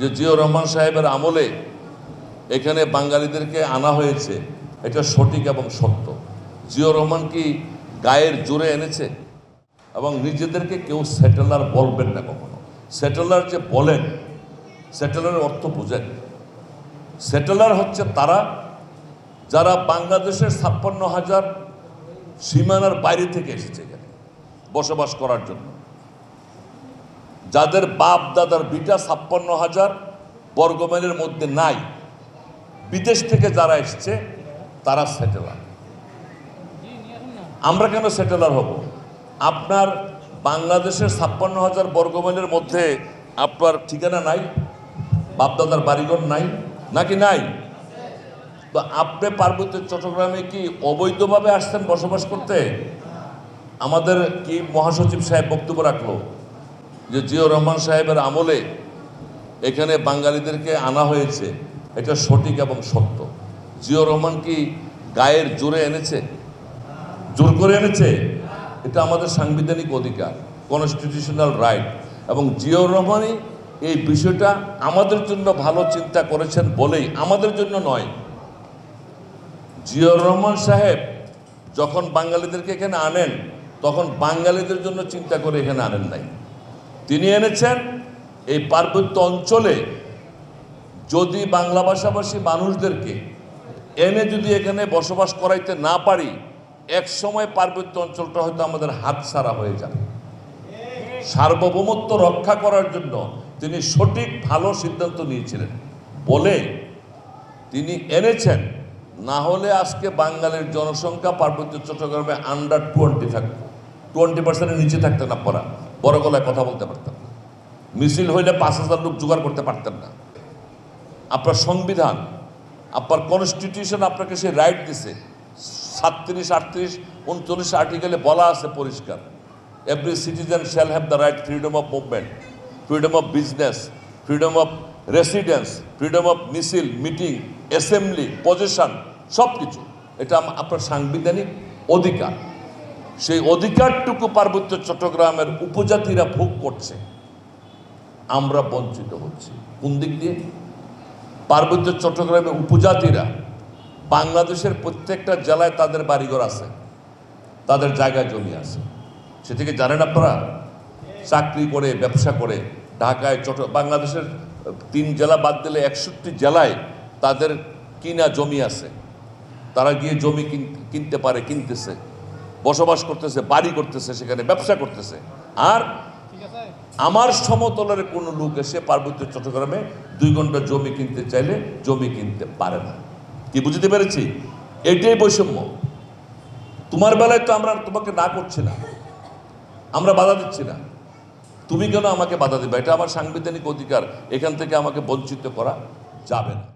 যে জিয়র রহমান সাহেবের আমলে এখানে বাঙালিদেরকে আনা হয়েছে, এটা সঠিক এবং সত্য। জিয়র রহমান কি গায়ের জোরে এনেছে? এবং নিজেদেরকে কেউ সেটেলার বলবেন না কখনো। সেটেলার যে বলেন, সেটেলারের অর্থ বুঝেন। সেটেলার হচ্ছে তারা যারা বাংলাদেশের ছাপ্পান্ন হাজার সীমানার বাইরে থেকে এসেছে এখানে বসবাস করার জন্য। যাদের বাপ দাদার বিটা ছাপ্পান্ন হাজার বর্গমাইলের মধ্যে নাই, বিদেশ থেকে যারা এসছে, তারা সেটেলার আমরা কেন সেটেলার হব? আপনার বাংলাদেশের ছাপ্পান্ন হাজার বর্গমাইলের মধ্যে আপনার ঠিকানা নাই বাপদাদার বাড়িঘর নাই, নাকি নাই? তো আপনি পার্বত্য চট্টগ্রামে কি অবৈধভাবে আসছেন বসবাস করতে? আমাদের কি মহাসচিব সাহেব বক্তব্য রাখল? যে জিয়র রহমান সাহেবের আমলে এখানে বাঙালিদেরকে আনা হয়েছে, এটা সঠিক এবং সত্য। জিয়র রহমান কি গায়ের জোরে এনেছে? জোর করে এনেছে? এটা আমাদের সাংবিধানিক অধিকার কনস্টিটিউশনাল রাইট এবং জিয়র রহমানই এই বিষয়টা আমাদের জন্য ভালো চিন্তা করেছেন বলেই, আমাদের জন্য নয়। জিয়র রহমান সাহেব যখন বাঙালিদেরকে এখানে আনেন, তখন বাঙালিদের জন্য চিন্তা করে এখানে আনেন নাই। তিনি এনেছেন এই পার্বত্য অঞ্চলে যদি বাংলা ভাষাভাষী মানুষদেরকে এনে যদি এখানে বসবাস করাইতে না পারি, এক সময় পার্বত্য অঞ্চলটা হয়তো আমাদের হাত হাতছাড়া হয়ে যাবে। সার্বভৌমত্ব রক্ষা করার জন্য তিনি সঠিক, ভালো সিদ্ধান্ত নিয়েছিলেন। বলে তিনি এনেছেন, না হলে আজকে বাঙালির জনসংখ্যা পার্বত্য চট্টগ্রামে আন্ডার টোয়েন্টি থাকতো। টোয়েন্টি পার্সেন্টের নিচে থাকতেন আপনারা বড় গলায় কথা বলতে পারতেন না। মিছিল হইলে পাঁচ হাজার লোক জোগাড় করতে পারতেন না। আপনার সংবিধান, আপনার কনস্টিটিউশন আপনাকে সেই রাইট দিছে। সাতত্রিশ, আটত্রিশ, উনচল্লিশ আর্টিকেলে বলা আছে পরিষ্কার। Every citizen shall have the right freedom of movement freedom of business freedom of residence freedom of মিছিল মিটিং অ্যাসেম্বলি পজিশন সব কিছু এটা আপনার সাংবিধানিক অধিকার। সেই অধিকারটুকু পার্বত্য চট্টগ্রামের উপজাতিরা ভোগ করছে, আমরা বঞ্চিত হচ্ছি। কোন দিক দিয়ে? পার্বত্য চট্টগ্রামের উপজাতিরা বাংলাদেশের প্রত্যেকটা জেলায় তাদের বাড়িঘর আছে, তাদের জায়গায় জমি আছে। সে থেকে জানেন আপনারা? চাকরি করে, ব্যবসা করে, ঢাকায় চট্ট বাংলাদেশের তিন জেলা বাদ দিলে একষট্টি জেলায় তাদের কিনা জমি আছে। তারা গিয়ে জমি কিন- কিনতে পারে, কিনতেছে। বসবাস করতেছে, বাড়ি করতেছে, সেখানে ব্যবসা করতেছে। আর আমার সমতলের কোনো লোক এসে পার্বত্য চট্টগ্রামে দুই ঘণ্টা জমি কিনতে চাইলে জমি কিনতে পারে না। কি বুঝতে পেরেছি? এটাই বৈষম্য। তোমার বেলায় তো আমরা তোমাকে না করছি না। আমরা বাধা দিচ্ছি না। তুমি কেন আমাকে বাধা দিবে? এটা আমার সাংবিধানিক অধিকার। এখান থেকে আমাকে বঞ্চিত করা যাবে না।